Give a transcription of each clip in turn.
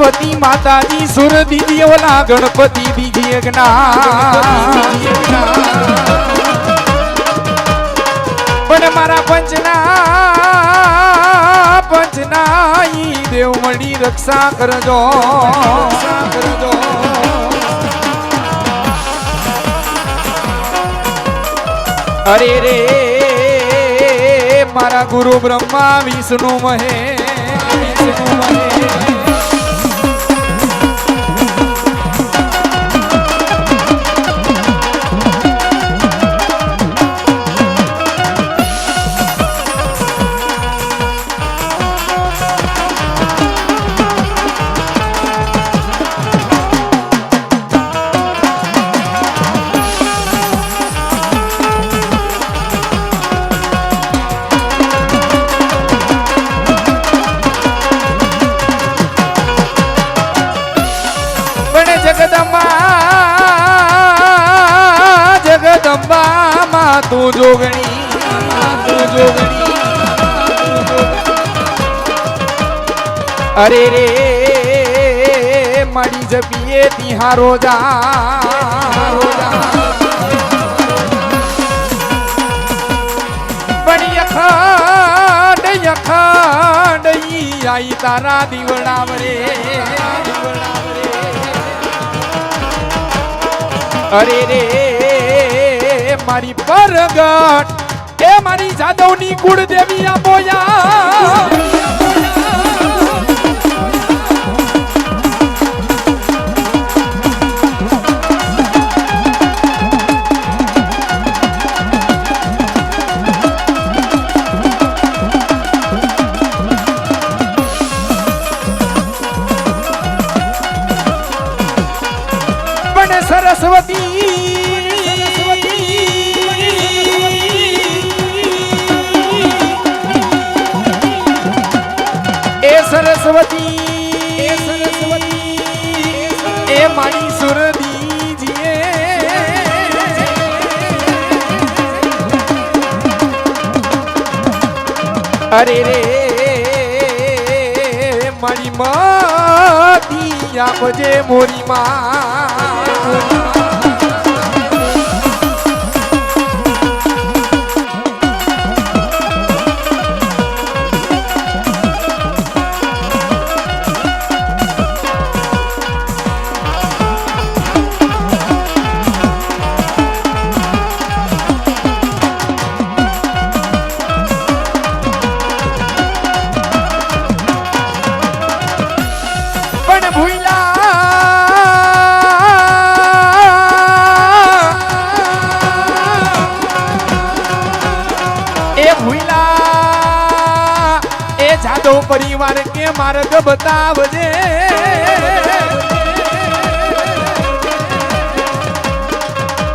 સરસ્વતી માતાજી, સુર દીદી, ઓલા ગણપતિ બીજી જ્ઞાન પણ મારા પંચના પંચના દેવ મળી રક્ષા કરજો. કરજો અરે રે, મારા ગુરુ બ્રહ્મા વિષ્ણુ મહે વિષ્ણુ મહે. પણ જગદંબા માં તું જોગણી. તું જોગણી. અરે રે મારી જપીએ તિહારો જા. યખંડ યખંડ ઈ આઈ તારા દીવડાવ રે અરે રે મારી પરગટ. એ મારી જાદવની કુળદેવી આ બોયા. આપજે મોરી માં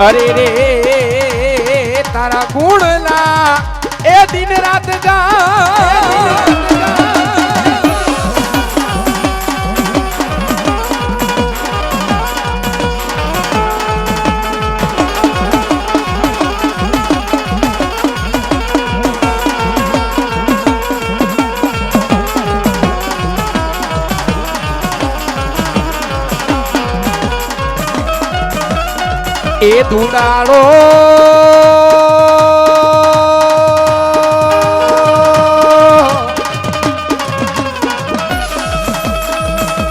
અરે રે તારા ગુણલા એ દિન રાત ગા એ ધુડાળો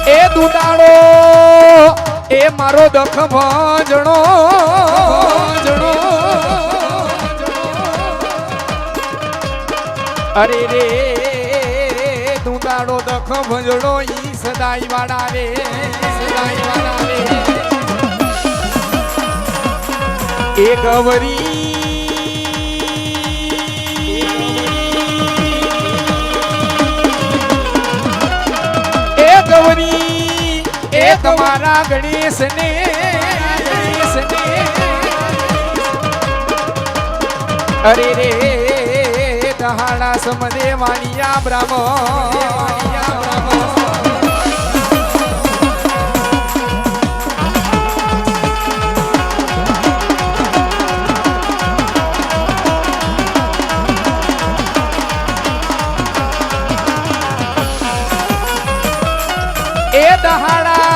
એ દુડાળો એ મારો દખ ભજણો અરે રે દુડાળો દખ ભજણો ઈ સદાઈ વાળા રે. સદાઈ વાળા અવરી. ગવરી એ તમારા ગણેશ ને અરે રે દહાડા સમદે વાણિયા બ્રાહ્મણ. દહાડા.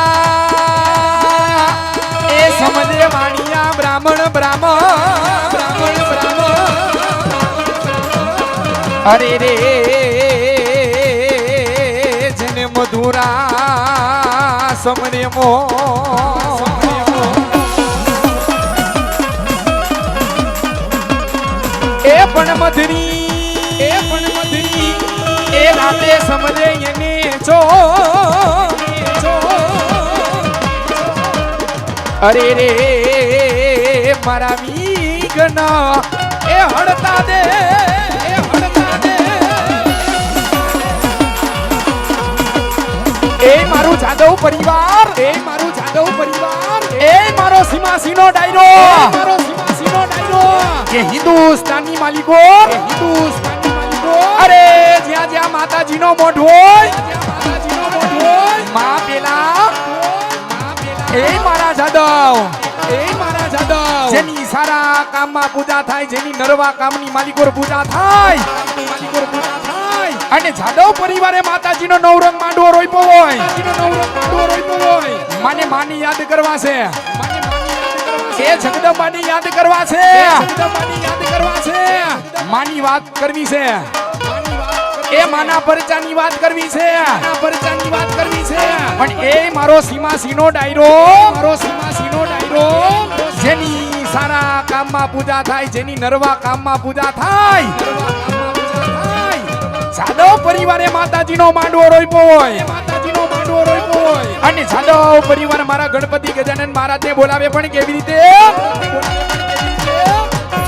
એ સમજે વાણિયા બ્રાહ્મણ બ્રાહ્મણ અરે રે, જેને મધુરા સમરે મો. એ પણ મધરી અરે રે મારા વીગન એ હડતા દે એ હળતા દે. એ મારું જાદવ પરિવાર એ મારું જાદવ પરિવાર એ મારો સીમાસીનો ડાયરો. મારો સીમાસીનો ડાયરો. જે હિન્દુસ્તાની માલિકો હિન્દુસ્તાની માલિકો. અરે જ્યાં જ્યાં માતાજીનો મોઢ હોય માતાજીનો મોઢ હોય. માં પેલા એ મારા જાદવ. એ મારા જાદવ. જેની સારા કામમાં પૂજા થાય જેની નરવા કામની માલિકોર પૂજા થાય. માલિકોર પૂજા થાય અને જાદવ પરિવારે માતાજીનો નવરંગ માંડવો રોઈપો હોય. નવરંગ માંડવો રોઈપો હોય. માને માની યાદ કરવા છે એ જગદંબાની યાદ કરવા છે જગદંબાની યાદ કરવા છે માની વાત કરવી છે. એ માના પરચાની વાત કરવી છે. માના પરચાની વાત કરવી છે. પણ એ મારો સીમાસીનો ડાયરો મારો સીમાસીનો ડાયરો જેની સારા કામમાં પૂજા થાય જેની નરવા કામમાં પૂજા થાય. જાદવ પરિવારે માતાજીનો માંડવો રોપ્યો હોય. માતાજીનો માંડવો રોપ્યો હોય અને જાદવ પરિવાર મારા ગણપતિ ગજાનન મહારાજને બોલાવે પણ કેવી રીતે?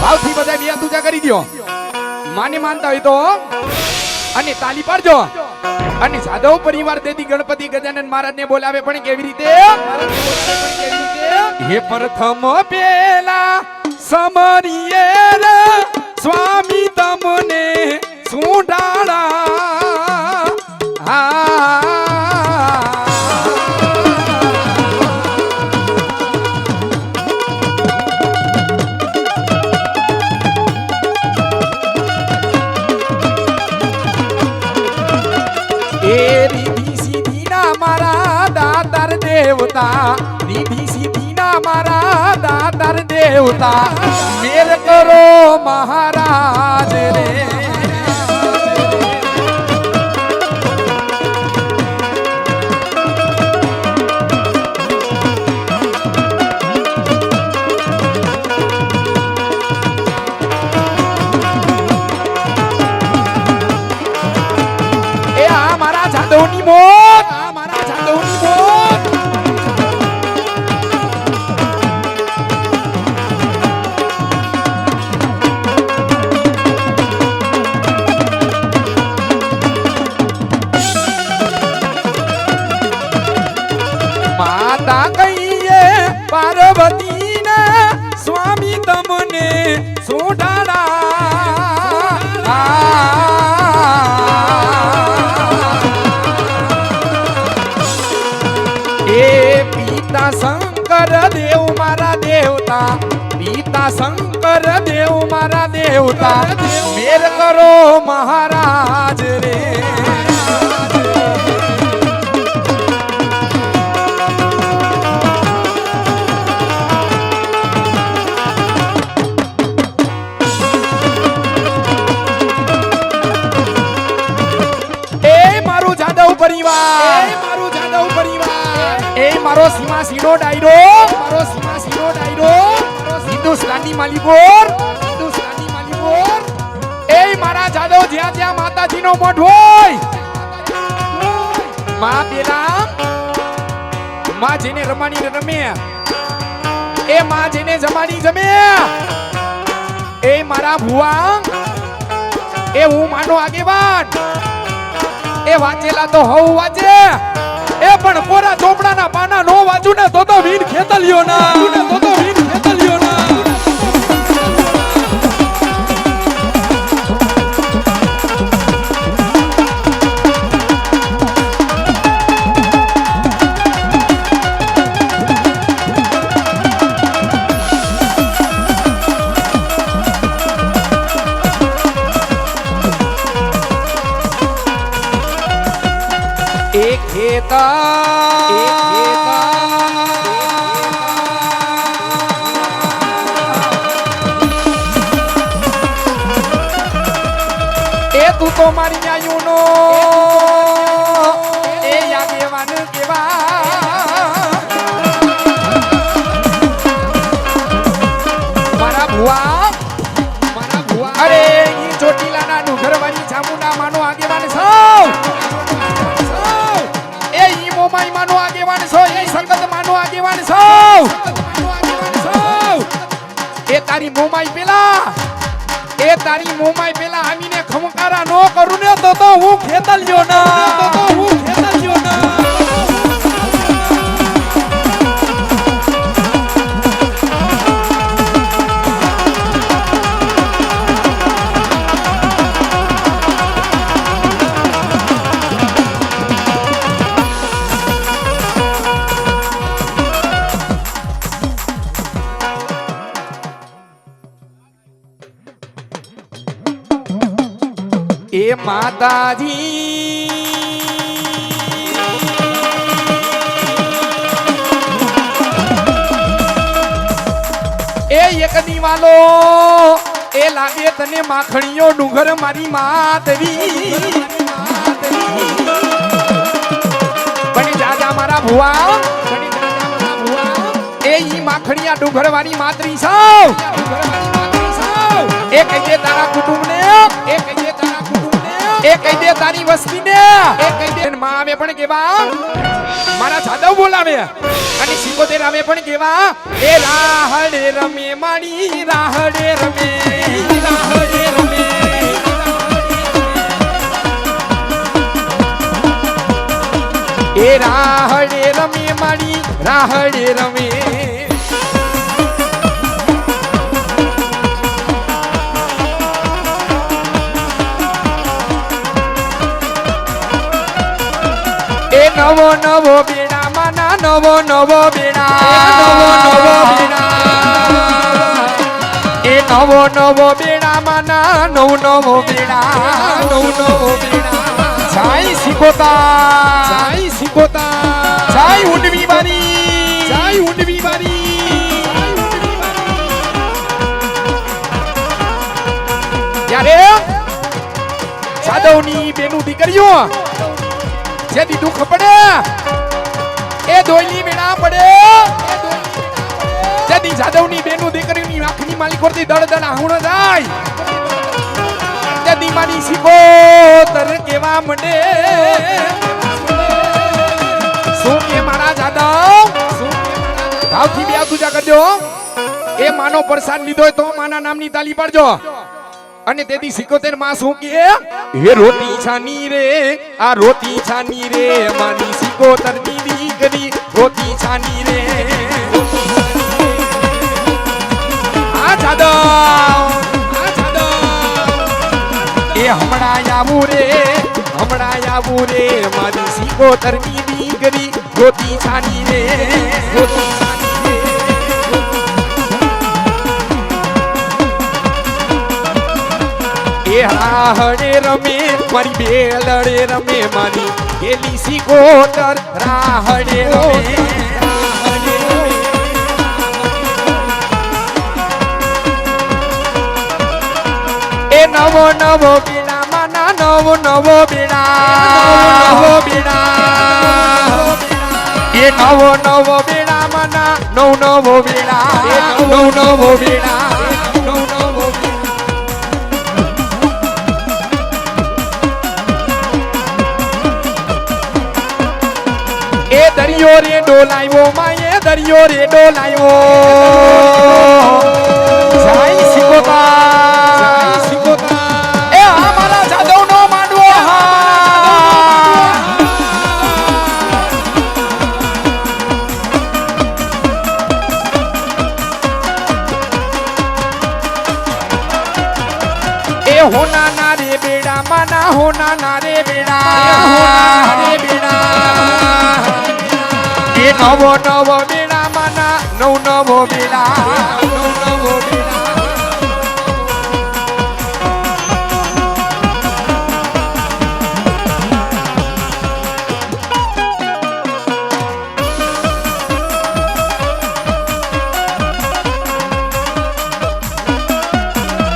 ભાવથી બધા બે તુજા કરી દો માને માનતા હોય તો. અને તાલી પાડજો. અને સાધવ પરિવાર તેથી ગણપતિ ગજાનન મહારાજ ને બોલાવે પણ કેવી રીતે? હે પ્રથમ પેલા સમરીએ સ્વામી તમને સુડાળા દેવતા દીધી સીધી ના મારા દાતાર દેવતા. મેર કરો મહારાજ રે. જાદવની દેવતા મેર કરો મહારાજ રે. એ મારું જાદવ પરિવાર એ મારું જાદવ પરિવાર. એ મારો સીમા સીડો ડાયરો મારો સીમા સીડો ડાયરો હિન્દુસ્તાની માલિકોર જ્યાં નો મઠ હોય. માં પેલા, માં જેને રમાડી રમે. એ માં જેને જમાડી જમે. એ મારા ભુવા, એ હું માનો આગેવાન. એ વાંચેલા તો હવ વાંચે. એ પણ કોરા ચોપડાના પાના નો વાંચું ને તો તો વીર ખેતલિયો ના તો તો વીર ખેતલિયો ના એ ઈ મોમાઈ માનો આગેવાન છો, એ સંગત માનો આગેવાન છો. એ તારી મોમાઈ પેલા, એ તારી મોમાઈ પેલા આવીને ખમકારા નો કરું ને તો તો હું ખેતલ્યો ના તો હું જો ના. એ માતાજી. એ એક વાલો, એ લાગે તને માખણીઓ ડુંગર મારી માતવી. પણ જાજા મારા ભુવા એ ઈ માખણીયા ડુંગર વાળી માતરી સૌ એ કહીએ તારા કુટુંબને, એ કહીએ એ કહી દે તારી વસ્તીને એ કહી દે. માં આવે પણ કેવા? મારા જાદવ બોલાવે. અને સિકોતેર આવે પણ કેવા? એ રાહડે રમે, માડી રાહડે રમે રાહડે રમે. એ રાહડે રમે, માડી રાહડે રમે. નવો નવો બેડા માના નવો નવો બેડા નવો નવો બેડા એ નવો નવો બેડા માના નવ નવો બેડા નવ નવો બેડા સાઈ સિકોતા સાઈ સિકોતા સાઈ ઉંડવી બારી સાઈ ઉંડવી બારી ત્યારે સાદવની બેનું દીકરીઓ જેથી દુઃખ પડે. એ દોયલી વેણા પડે. જેની જાદવની બેનું દીકરીની આંખની માલિકોરથી દળ દળ આહુણ જાય. જેની માની શીખો તર કેવા મંડે. શું કે મારા જાદવ ભાવથી બે પૂજા કરજો એ માનો પ્રસાદ લીધો હોય તો માના નામની તાલી પાડજો. અને તેથી સિકોતેરમાં શું કે, હે રોટી છાની રે, આ રોટી છાની રે માની સિકોતરની દીકરી રોટી છાની રે. આ જાદવ એ હમણાં આવું રે, હમણાં આવું રે, મારી સિકોતરની દીકરી રોટી છાની રે રોટી એ રાહડે રમે મારી બેલડે રમે મારી સિકોતર રાહડે રમે રાહડે રમે. એ નવો નવો બીડા માના નવો નવો બીડા નવો બીડા એ નવો નવો બીડા માના નવ નવો બીડા નવ નવો બીડા ડોલાયો માયે દરિયો રે ડોલાયો. જય સિકોતા નવો નવો બીડા માના નવ નવો બીડા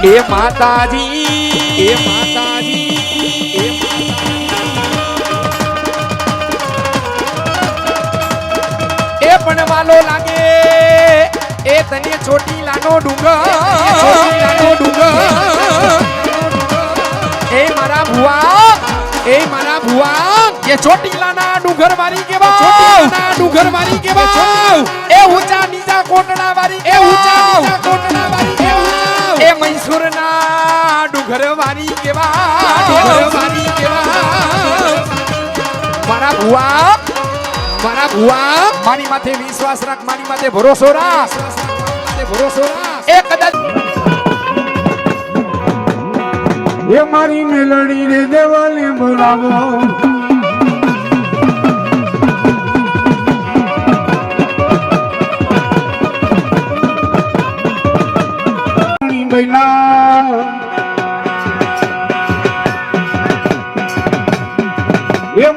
એ માતાજી એ માતા પણ વાલો લાગે. એ તને ચોટીલાનો ડુંગર. ચોટીલાનો ડુંગર. એ મારા ભુવા એ મારા ભુવા. એ ચોટીલાના ડુંગર મારી કેવા? ચોટીલાના ડુંગર મારી કેવા? એ ઊંચા નીચા કોટડા વાળી એ ઊંચા નીચા કોટડા વાળી કેવા? એ મૈસૂરના ડુંગર મારી કેવા? ડુંગર મારી કેવા? મારા ભુવા મારા બુઆ મારી માથે વિશ્વાસ રાખ મારી માથે ભરોસો રાખ. ભરોસો રાખ એ કદાચ એ મારી મેલડી રે દેવાને બોલાવો.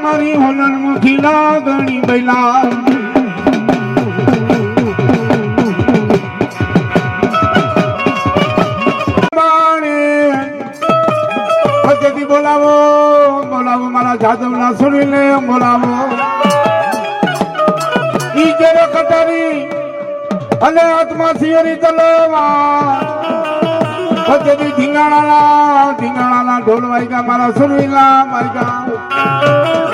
મારી હોલન મુખી લાગણી બૈલા બોલાવો બોલાવો મારા જાદવના સુરીને, બોલાવો. ઈ જેરે કટારી અને આત્મા સિયરી તલવા પદ્ધતિ ધીંગાણાના ધીંગાણાના ઢોલ વાગ્યા મારા સુરવીલા વાગ્યા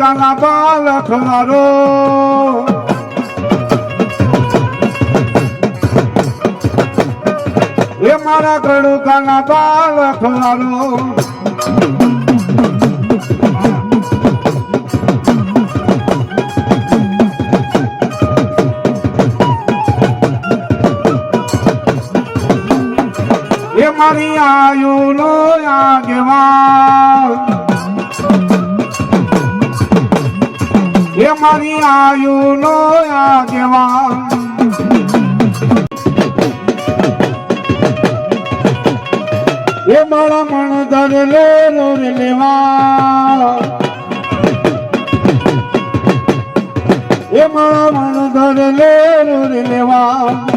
મારા કડુકાના મારો. એ મારા કડુકાના બાલ મારો. એ મારી આયુ નો આગેવાન મારી આયુ નો આગેવાન. એ મારા મણ દર લે રોર લેવા એ મારા મણ દર લે રોર લેવા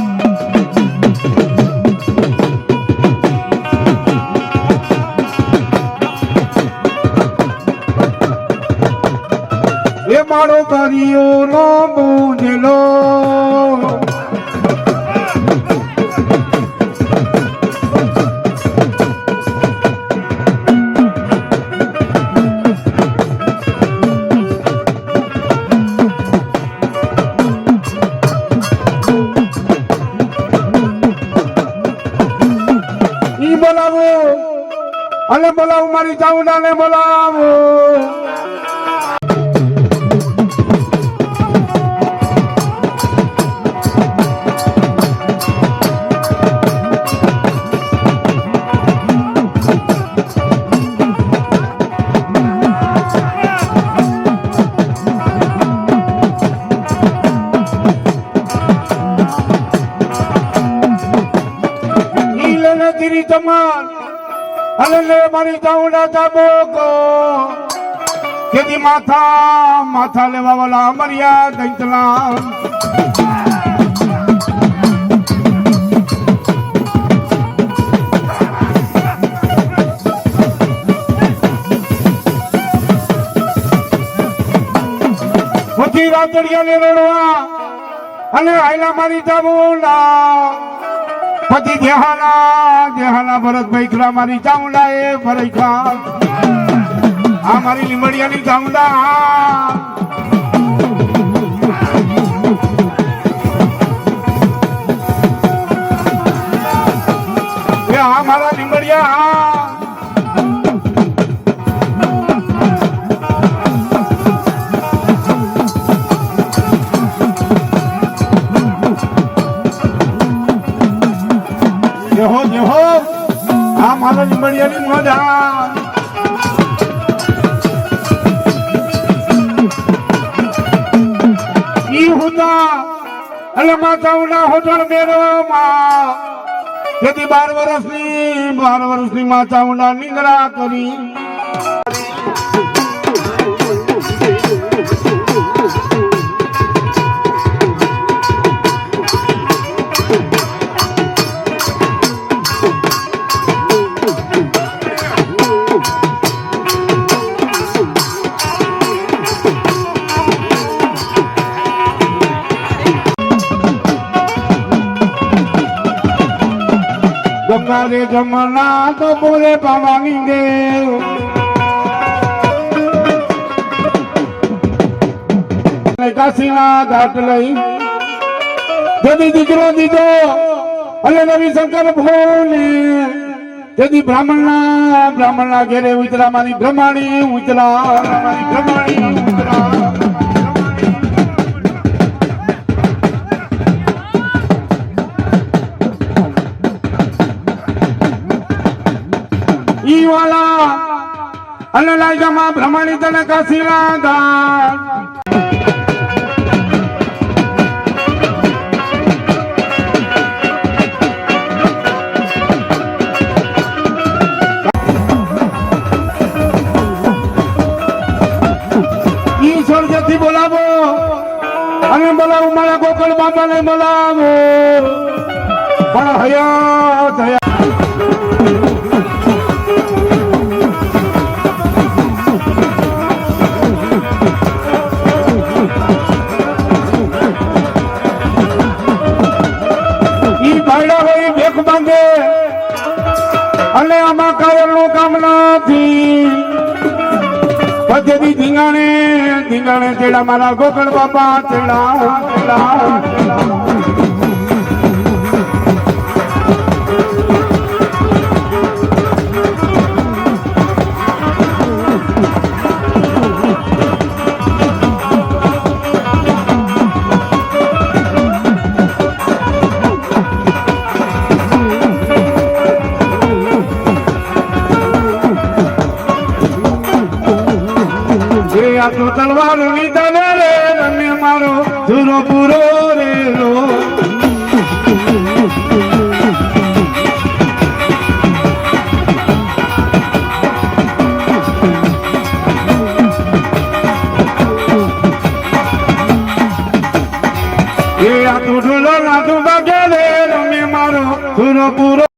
મારો કરિયો નો બુંજલો બોલાવો. અને બોલાવો મારી ચાઉડાને બોલાવો. અલલે મારી ચાઉડા ચાબો કો. કેદી માથા માથા લેવા વાલા મરિયા દૈતલા રાતડિયા ને રડવા અને આયલા મારી ચામુંડા પછી જેહાલા જેહાલા ભરતભાઈ ખરા મારી ચામુંડા એ ભરાઈ ખા આ મારી લીમડિયાની ચામુંડા. આ મારા લીમડિયા મજા ઈ હુંદા એટલે માતાઓના હોટલ મેળવવામાં તેથી બાર વર્ષની બાર વર્ષની માતાઓના નિંદ્રા કરી. ગંગા રે જમના તો બોલે પાવાની દેવ કાશીના ઘાટ લઈ જદી દીકરો દીધો, અને નવી શંકર ભોને તેથી બ્રાહ્મણના બ્રાહ્મણના ઘેરે ઉતરા મારી બ્રહ્માણી ઉતરા મારી બ્રહ્માણી ઉતરા અને લાયગામાં બ્રહ્માણી તને કાશીના ઘાટ ઈ સ્વર્ગથી બોલાવો અને બોલાવો મારા ગોકળ બાબાને બોલાવો ધીંગાણે તેડા મારા ગોકળ બાપા તેડા તેડા.